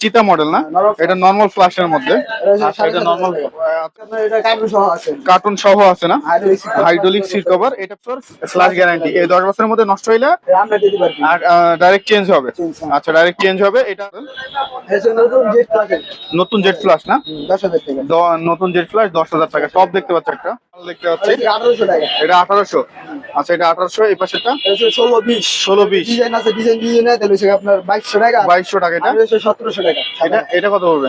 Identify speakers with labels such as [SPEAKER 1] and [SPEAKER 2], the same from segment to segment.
[SPEAKER 1] চিতা মডেল না? এটা নর্মাল ফ্ল্যাশের মধ্যে।
[SPEAKER 2] এটা
[SPEAKER 1] আচ্ছা, নর্মাল
[SPEAKER 2] কার্টুন সহ আছে।
[SPEAKER 1] কার্টুন সহ আছে না?
[SPEAKER 2] হাইড্রোলিক
[SPEAKER 1] সিট কভার এটা স্ল্যাশ গ্যারান্টি এই দশ বছরের মধ্যে নষ্ট হইলে আর ডাইরেক্ট চেঞ্জ হবে।
[SPEAKER 2] হ্যাঁ।
[SPEAKER 1] আচ্ছা ডাইরেক্ট চেঞ্জ হবে এটা
[SPEAKER 2] নতুন জেট আছে
[SPEAKER 1] ফ্ল্যাশ না?
[SPEAKER 2] দশ হাজার টাকা।
[SPEAKER 1] দ- নতুন জেট ফ্ল্যাশ দশ হাজার টাকা। টপ দেখতে পাচ্ছ একটা। দেখতে পাচ্ছি।
[SPEAKER 2] আঠারোশো
[SPEAKER 1] এটা আঠারোশো। আচ্ছা এটা আঠারোশো এই পাশেরটা?
[SPEAKER 2] ষোলো বিশ।
[SPEAKER 1] ষোলো বিশ।
[SPEAKER 2] ডিজাইন আছে ডিজাইন তাহলে আপনার বাইশশো টাকা।
[SPEAKER 1] বাইশশো টাকা এটা?
[SPEAKER 2] সতেরোশো টাকা।
[SPEAKER 1] এটা এটা কত পড়বে?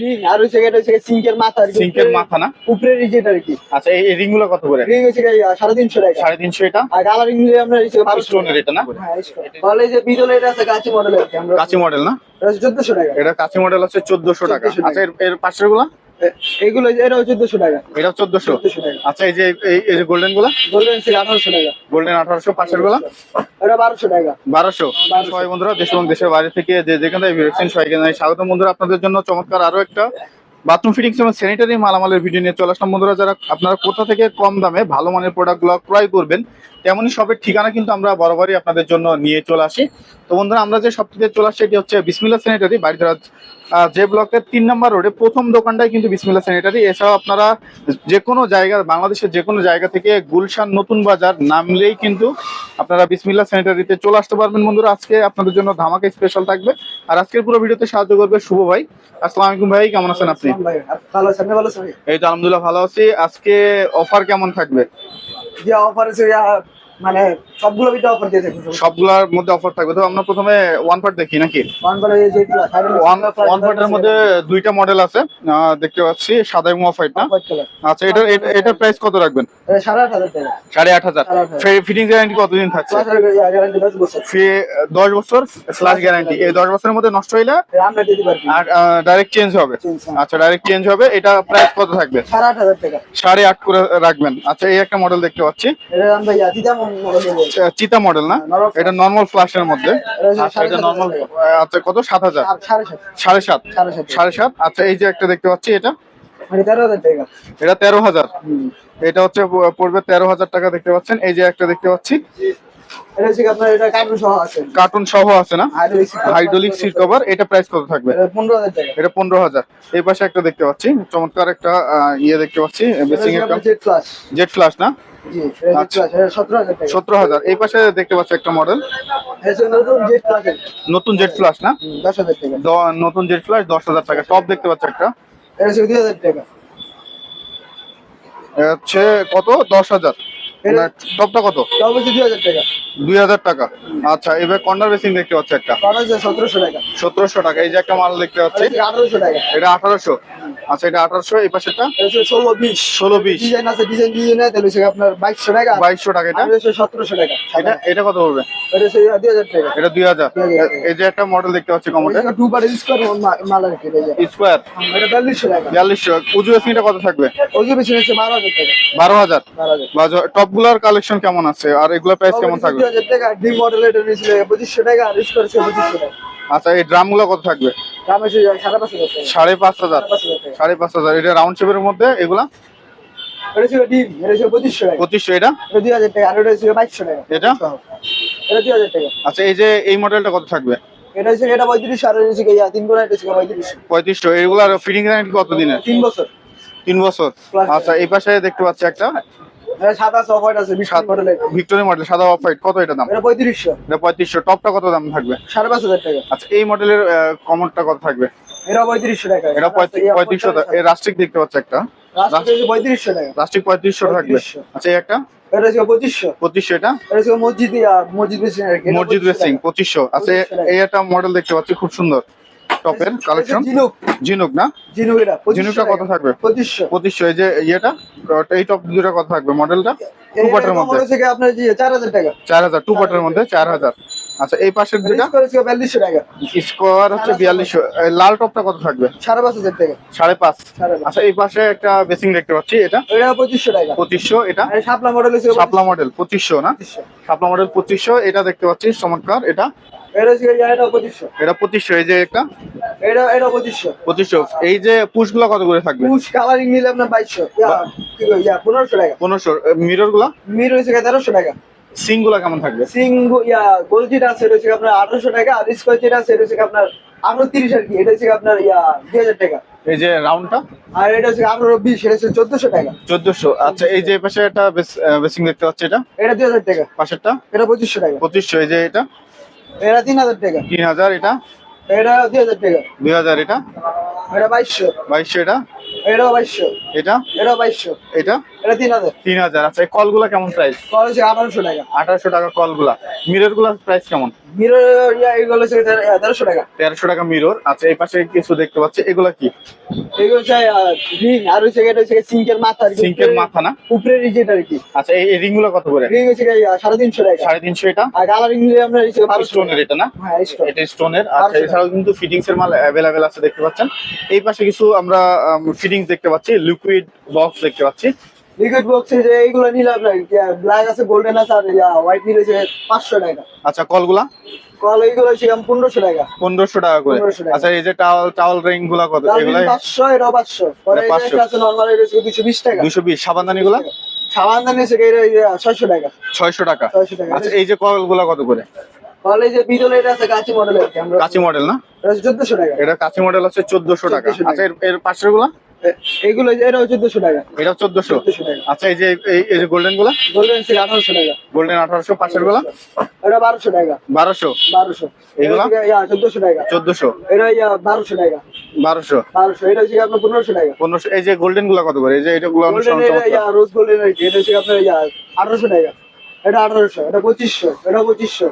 [SPEAKER 2] রিং আর হচ্ছে এটা হচ্ছে সিঙ্কের মাথা
[SPEAKER 1] সিঙ্কের মাথা না?
[SPEAKER 2] উপরের এই আর কি।
[SPEAKER 1] আচ্ছা এই রিংগুলো কত করে
[SPEAKER 2] রিং হচ্ছে সাড়ে তিনশো টাকা।
[SPEAKER 1] সাড়ে তিনশো এটা?
[SPEAKER 2] আর আপনার
[SPEAKER 1] স্টোনের এটা না?
[SPEAKER 2] হ্যাঁ তাহলে এই যে বিদলে এটা আছে কাঁচি মডেল
[SPEAKER 1] কাঁচি মডেল না?
[SPEAKER 2] এটা চোদ্দশো টাকা।
[SPEAKER 1] এটা কাঁচি মডেল চোদ্দশো টাকা। আচ্ছা এর-
[SPEAKER 2] পাশেরগুলা এইগুলো এটা হচ্ছে চোদ্দশো টাকা।
[SPEAKER 1] এটা চোদ্দশো? আচ্ছা এই যে এই- যে গোল্ডেনগুলা?
[SPEAKER 2] গোল্ডেন আঠারোশো টাকা।
[SPEAKER 1] গোল্ডেন আঠারোশো পাশেরগুলা?
[SPEAKER 2] এটা বারোশো টাকা।
[SPEAKER 1] বারোশো? সবাই বন্ধুরা দেশ এবং দেশের বাইরে থেকে যে যেখানে ভিড়ছেন সবাইকে জানাই স্বাগতম বন্ধুরা আপনাদের জন্য চমৎকার আরও একটা বাথরুম ফিটিংস এবং স্যানিটারি মালামালের ভিডিও নিয়ে চলে আসলাম। বন্ধুরা যারা আপনারা কোথা থেকে কম দামে ভালো মানের প্রোডাক্টগুলো ক্রয় করবেন তেমনই সবের ঠিকানা কিন্তু আমরা বরাবরই আপনাদের জন্য নিয়ে চলে আসি। তো বন্ধুরা আমরা যে সবথেকে চলে আসছি এটি হচ্ছে বিসমিল্লা স্যানিটারি বাড়িধারা যে ব্লকের তিন নম্বর রোডে প্রথম দোকানটাই কিন্তু বিসমিল্লা স্যানিটারি। এছাড়াও আপনারা যে কোনো জায়গা বাংলাদেশের যে কোনো জায়গা থেকে গুলশান নতুন বাজার নামলেই কিন্তু আপনারা বিসমিল্লা স্যানিটারিতে চলে আসতে পারবেন বন্ধুরা। আজকে আপনাদের জন্য ধামাকা স্পেশাল থাকবে। আর আজকের পুরো ভিডিওতে সাহায্য করবে শুভ ভাই। আসসালামু আলাইকুম ভাই কেমন আছেন আপনি? এই তো আলহামদুলিল্লাহ ভালো আছি। আজকে অফার কেমন থাকবে?
[SPEAKER 2] যে অফার আছে ইয়া, মানে সবগুলো ভিতরে অফার দিয়ে থাকুন
[SPEAKER 1] সবগুলোর মধ্যে অফার থাকবে। তো আমরা প্রথমে ওয়ান পার্ট দেখি নাকি?
[SPEAKER 2] ওয়ান করে এই যে
[SPEAKER 1] ওয়ান ওয়ান পার্টের মধ্যে দুইটা মডেল আছে। দেখতে পাচ্ছি সাদা এবং অফ হোয়াইট না আচ্ছা এটা এটা- এটার প্রাইস কত রাখবেন?
[SPEAKER 2] সাড়ে আট হাজার টাকা।
[SPEAKER 1] সাড়ে আট হাজার।
[SPEAKER 2] সাড়ে আট হাজার।
[SPEAKER 1] ফিটিং গ্যারান্টি কতদিন থাকছে?
[SPEAKER 2] প্লাস গ্যারান্টি দশ বছর।
[SPEAKER 1] ফি দশ বছর স্ল্যাশ গ্যারান্টি এই দশ বছরের মধ্যে নষ্ট হইলে
[SPEAKER 2] আমরা দিতে পারি
[SPEAKER 1] আর ডাইরেক্ট চেঞ্জ হবে। আচ্ছা ডাইরেক্ট চেঞ্জ হবে। এটা প্রাইস কত থাকবে?
[SPEAKER 2] সাড়ে আট টাকা।
[SPEAKER 1] করে রাখবেন। আচ্ছা এই একটা মডেল দেখতে পাচ্ছি।
[SPEAKER 2] এটা আমরা
[SPEAKER 1] চিতা মডেল না? এটা নর্মাল ফ্ল্যাশের মধ্যে।
[SPEAKER 2] এটা
[SPEAKER 1] আচ্ছা নর্মাল আচ্ছা কত? সাত হাজার?
[SPEAKER 2] সাড়ে সাত।
[SPEAKER 1] সাড়ে সাত? আচ্ছা এই যে একটা দেখতে পাচ্ছি এটা?
[SPEAKER 2] মানে
[SPEAKER 1] এটা তেরো হাজার। এটা হচ্ছে পড়বে তেরো হাজার টাকা দেখতে পাচ্ছেন। এই যে একটা দেখতে পাচ্ছি।
[SPEAKER 2] কার্টুন সহ আছে।
[SPEAKER 1] কার্টুন সহ আছে না?
[SPEAKER 2] হাইড্রোলিক
[SPEAKER 1] সিট কভার এটা প্রাইস কত থাকবে?
[SPEAKER 2] এটা পনেরো হাজার
[SPEAKER 1] এই পাশে একটা দেখতে পাচ্ছি। চমৎকার একটা ইয়ে দেখতে পাচ্ছি। জেট ফ্ল্যাশ না? আচ্ছা।
[SPEAKER 2] সতেরো হাজার
[SPEAKER 1] এই পাশে দেখতে পাচ্ছি একটা মডেল
[SPEAKER 2] এটা নতুন
[SPEAKER 1] জেট ফ্ল্যাশ না?
[SPEAKER 2] দশ হাজার টাকা।
[SPEAKER 1] নতুন জেট ফ্ল্যাশ দশ হাজার টাকা। টপ দেখতে পাচ্ছি একটা।
[SPEAKER 2] হচ্ছে দুই হাজার টাকা।
[SPEAKER 1] হচ্ছে কত? দশ হাজার। টপটা কত?
[SPEAKER 2] বলছে দুই হাজার টাকা।
[SPEAKER 1] দুই হাজার টাকা। আচ্ছা এবার কর্নার বেসিং দেখতে পাচ্ছি একটা।
[SPEAKER 2] হচ্ছে সতেরোশো টাকা।
[SPEAKER 1] সতেরোশো টাকা। এই যে একটা মাল দেখতে পাচ্ছি।
[SPEAKER 2] এটা আঠারোশো টাকা।
[SPEAKER 1] এটা আঠারোশো। আচ্ছা এটা আঠারোশো এই
[SPEAKER 2] এটা হচ্ছে ডিজাইন আছে ডিজাইন তাহলে হচ্ছে আপনার বাইশশো টাকা।
[SPEAKER 1] বাইশশো টাকা এটা?
[SPEAKER 2] আর হচ্ছে সতেরোশো টাকা।
[SPEAKER 1] এটা এটা কত পড়বে?
[SPEAKER 2] এটা হচ্ছে দুই হাজার টাকা।
[SPEAKER 1] এটা
[SPEAKER 2] 2000
[SPEAKER 1] এই যে একটা মডেল দেখতে পাচ্ছি কমোডে
[SPEAKER 2] টু বার ইউজ করে মাল আর কি।
[SPEAKER 1] স্কোয়ার
[SPEAKER 2] এটা বিয়াল্লিশশো টাকা।
[SPEAKER 1] বিয়াল্লিশশো। উজু এসিটা কত থাকবে?
[SPEAKER 2] হচ্ছে বারো হাজার টাকা।
[SPEAKER 1] বারো হাজার।
[SPEAKER 2] বারো হাজার।
[SPEAKER 1] টপ গুলার কালেকশন কেমন আছে? আর এগুলোর প্রাইস কেমন থাকবে?
[SPEAKER 2] দুই হাজার টাকা ডি মডেল এটা নিয়েছিল পঁচিশশো টাকা আর ইউজ করেছে পঁচিশশো টাকা।
[SPEAKER 1] আচ্ছা এই ড্রামগুলো কত থাকবে?
[SPEAKER 2] দাম এসে যায় সাড়ে পাঁচ হাজার টাকা।
[SPEAKER 1] সাড়ে এটা রাউন্ড শেপের মধ্যে এগুলা?
[SPEAKER 2] এটা ছিল ডিম এটা ছিল পঁচিশশো টাকা।
[SPEAKER 1] পঁচিশশো এটা?
[SPEAKER 2] এটা দুই হাজার টাকা আর এটা ছিল টাকা।
[SPEAKER 1] এটা?
[SPEAKER 2] এটা দুই হাজার টাকা।
[SPEAKER 1] আচ্ছা এই যে এই মডেলটা কত থাকবে?
[SPEAKER 2] এটা হচ্ছে এটা পঁয়ত্রিশশো আর এটা গুণা এটা ছিল পঁয়ত্রিশশো।
[SPEAKER 1] পঁয়ত্রিশশো। এগুলার ফিটিং গ্যারান্টি কত দিনের?
[SPEAKER 2] তিন বছর।
[SPEAKER 1] তিন বছর। আচ্ছা এই পাশে দেখতে পাচ্ছি একটা।
[SPEAKER 2] সাদা আছে
[SPEAKER 1] ভিক্টোরিয়া মডেল সাদা অফ হোয়াইট কত এটা দাম?
[SPEAKER 2] এটা
[SPEAKER 1] টপটা কত দাম থাকবে?
[SPEAKER 2] সাড়ে পাঁচ হাজার টাকা।
[SPEAKER 1] আচ্ছা এই মডেলের কমনটা কত থাকবে?
[SPEAKER 2] এটা পঁয়ত্রিশশো টাকা।
[SPEAKER 1] এটা পঁয়ত্রিশশো এই রাস্টিক দেখতে পাচ্ছি একটা?
[SPEAKER 2] রাস্তা পঁয়ত্রিশশো টাকা।
[SPEAKER 1] রাস্টিক পঁয়ত্রিশশো থাকবে। আচ্ছা এই একটা?
[SPEAKER 2] এটা ছিল পঁচিশশো।
[SPEAKER 1] পঁচিশশো এটা?
[SPEAKER 2] এটা ছিল মসজিদ মসজিদ
[SPEAKER 1] মসজিদ
[SPEAKER 2] 2500
[SPEAKER 1] রেসিং
[SPEAKER 2] টাকা।
[SPEAKER 1] আচ্ছা এই একটা মডেল দেখতে পাচ্ছি খুব সুন্দর। টপের কালেকশন
[SPEAKER 2] এটা জিনুক
[SPEAKER 1] জিনুক না?
[SPEAKER 2] এটা
[SPEAKER 1] কত থাকবে?
[SPEAKER 2] পঁচিশশো।
[SPEAKER 1] পঁচিশশো এই যে ইয়েটা এই টপ দুটা কত থাকবে মডেলটা টু পার্টের মধ্যে।
[SPEAKER 2] থেকে আপনার যে চার হাজার টাকা।
[SPEAKER 1] চার হাজার টু পার্টের মধ্যে চার হাজার। আচ্ছা এই পাশের যেটা
[SPEAKER 2] রিস্ক বিয়াল্লিশশো টাকা।
[SPEAKER 1] স্কোয়ার হচ্ছে বিয়াল্লিশশো। লাল টপটা কত থাকবে?
[SPEAKER 2] সাড়ে পাঁচ হাজার টাকা।
[SPEAKER 1] সাড়ে পাঁচ। আচ্ছা এই পাশে একটা বেসিং দেখতে পাচ্ছি এটা?
[SPEAKER 2] এটা পঁচিশশো টাকা।
[SPEAKER 1] পঁচিশশো এটা?
[SPEAKER 2] শাপলা মডেল
[SPEAKER 1] শাপলা মডেল পঁচিশশো না? শাপলা মডেল পঁচিশশো এটা দেখতে পাচ্ছি চমৎকার এটা।
[SPEAKER 2] এটা পঁচিশশো।
[SPEAKER 1] এই যে একটা?
[SPEAKER 2] এটা এটা পঁচিশশো।
[SPEAKER 1] পঁচিশশো। এই যে পুশগুলো কত করে থাকবে?
[SPEAKER 2] পুশ কালারিং নিলে আপনার বাইশশো। পনেরোশো টাকা।
[SPEAKER 1] পনেরোশো।
[SPEAKER 2] মিররগুলা হয়েছে তেরোশো টাকা।
[SPEAKER 1] সিংগুলা কেমন থাকবে?
[SPEAKER 2] সিং ইয়া আছে এটা আপনার আঠারোশো টাকা আর স্কোয়ার আছে হচ্ছে আপনার আঠারো তিরিশ আর কি এটা হচ্ছে আপনার ইয়া দুই হাজার টাকা।
[SPEAKER 1] এই যে রাউন্ডটা
[SPEAKER 2] আর এটা হচ্ছে আঠারো বিশ এটা হচ্ছে চোদ্দশো টাকা।
[SPEAKER 1] চোদ্দশো। আচ্ছা এই যে পাশে একটা বেসিং দেখতে পাচ্ছি এটা?
[SPEAKER 2] এটা দুই হাজার টাকা।
[SPEAKER 1] পাশেরটা?
[SPEAKER 2] এটা পঁচিশশো টাকা।
[SPEAKER 1] পঁচিশশো এই যে এটা?
[SPEAKER 2] এটা তিন হাজার টাকা।
[SPEAKER 1] তিন হাজার এটা?
[SPEAKER 2] এটা দুই হাজার টাকা।
[SPEAKER 1] দুই হাজার এটা?
[SPEAKER 2] এটা বাইশশো।
[SPEAKER 1] বাইশশো এটা?
[SPEAKER 2] এটাও বাইশশো।
[SPEAKER 1] এটা?
[SPEAKER 2] এটাও বাইশশো।
[SPEAKER 1] এটা?
[SPEAKER 2] এটা
[SPEAKER 1] আচ্ছা এই কলগুলা কেমন প্রাইস
[SPEAKER 2] কল হচ্ছে টাকা।
[SPEAKER 1] আঠারোশো টাকা কলগুলা। প্রাইস কেমন?
[SPEAKER 2] মিরর হচ্ছে টাকা।
[SPEAKER 1] টাকা মিরর আচ্ছা এই পাশে কিছু দেখতে পাচ্ছি। এগুলা কি?
[SPEAKER 2] এগুলো হচ্ছে রিং আর হচ্ছে এটা হচ্ছে সিঙ্কের মাথা আর
[SPEAKER 1] সিঙ্কের মাথা না?
[SPEAKER 2] আর কি।
[SPEAKER 1] আচ্ছা এই রিং কত করে?
[SPEAKER 2] রিং হচ্ছে টাকা।
[SPEAKER 1] এটা?
[SPEAKER 2] আর কালারিং নিলে আপনার হচ্ছে বারোশো
[SPEAKER 1] স্টোনের এটা না?
[SPEAKER 2] হ্যাঁ
[SPEAKER 1] এটা স্টোনের আচ্ছা এছাড়াও কিন্তু ফিটিংস এর মাল আছে দেখতে পাচ্ছেন। এই পাশে কিছু আমরা ফিটিংস দেখতে পাচ্ছি। লিকুইড বক্স দেখতে পাচ্ছি।
[SPEAKER 2] লিকুইড বক্সে যে এইগুলো নিলে আপনার ব্ল্যাক আছে গোল্ডেন আছে আর হোয়াইট নিলে পাঁচশো টাকা।
[SPEAKER 1] আচ্ছা কলগুলা?
[SPEAKER 2] কল এইগুলো পনেরোশো টাকা।
[SPEAKER 1] পনেরোশো টাকা করে। আচ্ছা এই যে টাওয়াল টাওয়াল রিংগুলা কত এগুলা
[SPEAKER 2] পাঁচশো পাঁচশো।
[SPEAKER 1] এটা
[SPEAKER 2] আছে নর্মাল এটা দুশো বিশ টাকা।
[SPEAKER 1] দুশো বিশ। সাবানদানি গুলা
[SPEAKER 2] সাবান দানি হচ্ছে ছয়শো টাকা।
[SPEAKER 1] ছয়শো টাকা।
[SPEAKER 2] ছয়শো টাকা।
[SPEAKER 1] আচ্ছা এই যে কলগুলা কত করে?
[SPEAKER 2] কল এই যে বিদল এটা আছে কাঁচি আমরা
[SPEAKER 1] কাঁচি মডেল না?
[SPEAKER 2] এটা চোদ্দশো টাকা।
[SPEAKER 1] এটা কাঁচি মডেল আছে চোদ্দশো টাকা।
[SPEAKER 2] 1400 টাকা।
[SPEAKER 1] আচ্ছা এর- এর পাশেরগুলা
[SPEAKER 2] এ- এইগুলো যে- এটাও চোদ্দশো টাকা।
[SPEAKER 1] এটা চোদ্দশো?
[SPEAKER 2] টাকা।
[SPEAKER 1] আচ্ছা এই যে এই- যে গোল্ডেনগুলা?
[SPEAKER 2] গোল্ডেন হচ্ছে আঠারোশো টাকা।
[SPEAKER 1] গোল্ডেন আঠারোশো পাশেরগুলা?
[SPEAKER 2] এটা বারোশো টাকা।
[SPEAKER 1] বারোশো?
[SPEAKER 2] বারোশো।
[SPEAKER 1] এগুলা?
[SPEAKER 2] চোদ্দশো টাকা।
[SPEAKER 1] চোদ্দশো?
[SPEAKER 2] এটা ইয়া বারোশো টাকা।
[SPEAKER 1] বারোশো?
[SPEAKER 2] বারোশো। এটা হচ্ছে আপনার পনেরোশো টাকা।
[SPEAKER 1] পনেরোশো? এই যে গোল্ডেনগুলা কত করে? এই যে এটা গুলো
[SPEAKER 2] রোজ গোল্ডেন আর এটা হচ্ছে আপনার আঠারোশো টাকা। এটা আঠারোশো এটা পঁচিশশো এটা পঁচিশশো।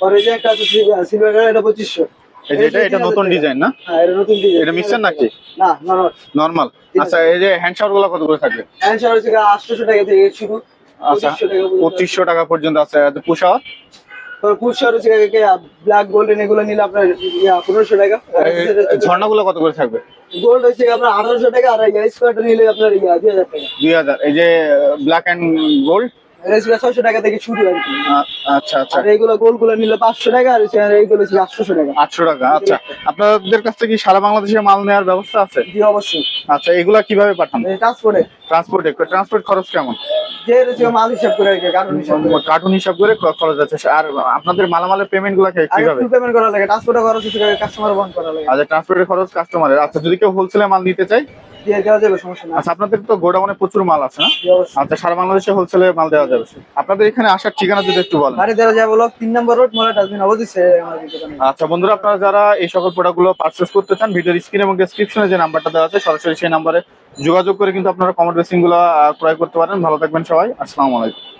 [SPEAKER 2] পরে এই যে একটা আছে সিলভার এটা পঁচিশশো।
[SPEAKER 1] এই যে এটা এটা নতুন ডিজাইন না?
[SPEAKER 2] হ্যাঁ এটা নতুন ডিজাইন।
[SPEAKER 1] এটা mixer নাকি?
[SPEAKER 2] না না না।
[SPEAKER 1] আচ্ছা এই যে হ্যান্ড শাওয়ারগুলা কত করে থাকবে?
[SPEAKER 2] হচ্ছে আটশোশো টাকা থেকে শুরু
[SPEAKER 1] আচ্ছা
[SPEAKER 2] পঁচিশশো টাকা পর্যন্ত।
[SPEAKER 1] আছে। পুশ আওয়ার
[SPEAKER 2] ব্ল্যাক গোল্ডেন এগুলো নিলে আপনার পনেরোশো টাকা।
[SPEAKER 1] ঝর্ণা গুলা কত করে থাকবে?
[SPEAKER 2] গোল্ড হচ্ছে আপনার আঠারোশো টাকা আর স্কোয়ারটা নিলে আপনার দুই হাজার
[SPEAKER 1] এই যে ব্ল্যাক অ্যান্ড গোল্ড
[SPEAKER 2] এটা ছয়শো টাকা থেকে শুরু আর কি।
[SPEAKER 1] আচ্ছা আচ্ছা।
[SPEAKER 2] এইগুলো গোল নিলে পাঁচশো টাকা আর এইগুলো আটশোশো টাকা।
[SPEAKER 1] আটশো টাকা আচ্ছা। আপনাদের কাছ থেকে সারা বাংলাদেশে মাল নেওয়ার ব্যবস্থা আছে?
[SPEAKER 2] জি অবশ্যই।
[SPEAKER 1] আচ্ছা এগুলা কীভাবে পাঠান?
[SPEAKER 2] ট্রান্সপোর্টে
[SPEAKER 1] ট্রান্সপোর্ট ট্রান্সপোর্ট খরচ কেমন?
[SPEAKER 2] যে মাল হিসাব করে
[SPEAKER 1] কার্টুন হিসাব করে। খরচ আছে। আর আপনাদের মালামালের
[SPEAKER 2] পেমেন্টগুলা
[SPEAKER 1] কীভাবে?
[SPEAKER 2] পেমেন্ট করা লাগে ট্রান্সপোর্টে খরচ হচ্ছে কাস্টমার বহন করা লাগে।
[SPEAKER 1] আচ্ছা ট্রান্সপোর্টের খরচ কাস্টমারের আচ্ছা যদি কেউ হোলসেলে মাল নিতে চাই আচ্ছা আপনাদের তো গোডাউনে প্রচুর মাল আছে না? আচ্ছা সারা বাংলাদেশে হোলসেলে মাল দেওয়া যাবে। আপনাদের এখানে আসার ঠিকানা যদি একটু বলেন।
[SPEAKER 2] আরে দেওয়া যাবে লোক তিন নম্বর রোড মোলা ডাস্টবিন অবশ্যই সে আমাদের দোকানে।
[SPEAKER 1] আচ্ছা বন্ধুরা আপনারা যারা এই সকল প্রোডাক্টগুলো পারচেস করতে চান ভিডিওর স্ক্রিন এবং ডেসক্রিপশনে যে নাম্বারটা দেওয়া আছে সরাসরি সেই নাম্বারে যোগাযোগ করে কিন্তু আপনারা কমেন্ট বেসিংগুলো ক্রয় করতে পারেন। ভালো থাকবেন সবাই। আসসালামু আলাইকুম।